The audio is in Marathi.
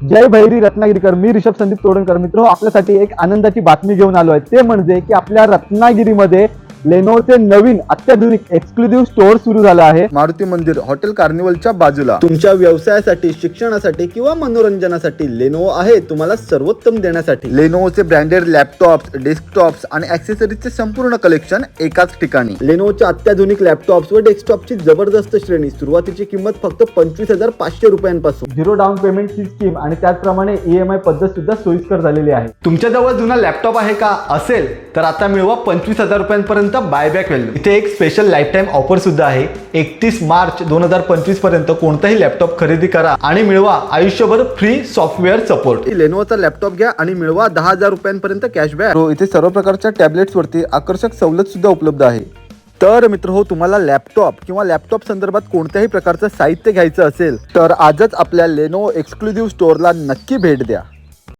जय भैरी रत्नागिरीकर मी ऋषभ संदीप तोडणकर मित्र. आपल्यासाठी एक आनंदाची बातमी घेऊन आलो आहे ते म्हणजे की आपल्या रत्नागिरीमध्ये लेनोचे नवीन अत्याधुनिक एक्सक्लुझिव्ह स्टोअर सुरू झालं आहे. मारुती मंदिर हॉटेल कार्निवलच्या बाजूला. तुमच्या व्यवसायासाठी शिक्षणासाठी किंवा मनोरंजनासाठी लेनोवो आहे तुम्हाला सर्वोत्तम देण्यासाठी. लेनोवोचे ब्रँडेड लॅपटॉप्स डेस्कटॉप्स आणि ऍक्सेसरीजचे संपूर्ण कलेक्शन एकाच ठिकाणी. लेनोवोच्या अत्याधुनिक लॅपटॉप्स व डेस्कटॉपची जबरदस्त श्रेणी. सुरुवातीची किंमत फक्त पंचवीस हजार पाचशे रुपयांपासून. झिरो डाऊन पेमेंट ही स्कीम आणि त्याचप्रमाणे ई एम आय पद्धत सुद्धा सोयीस्कर झालेली आहे. तुमच्याजवळ जुना लॅपटॉप आहे का? असेल तर आता मिळवा पंचवीस हजार रुपयांपर्यंत. बायबॅक व्हॅल्यू इथे एक स्पेशल लाईफ टाईम ऑफर सुद्धा आहे. एकतीस मार्च दोन हजार पंचवीसपर्यंत कोणताही लॅपटॉप खरेदी करा आणि मिळवा आयुष्यभर फ्री सॉफ्टवेअर सपोर्ट लेनोचा लॅपटॉप घ्या आणि मिळवा दहा हजार रुपयांपर्यंत कॅशबॅक हो इथे सर्व प्रकारच्या टॅबलेट्स वरती आकर्षक सवलत सुद्धा उपलब्ध आहे. तर मित्र हो तुम्हाला लॅपटॉप किंवा लॅपटॉप संदर्भात कोणत्याही प्रकारचं साहित्य घ्यायचं असेल तर आजच आपल्या लेनो एक्सक्लुझिव्ह स्टोअरला नक्की भेट द्या.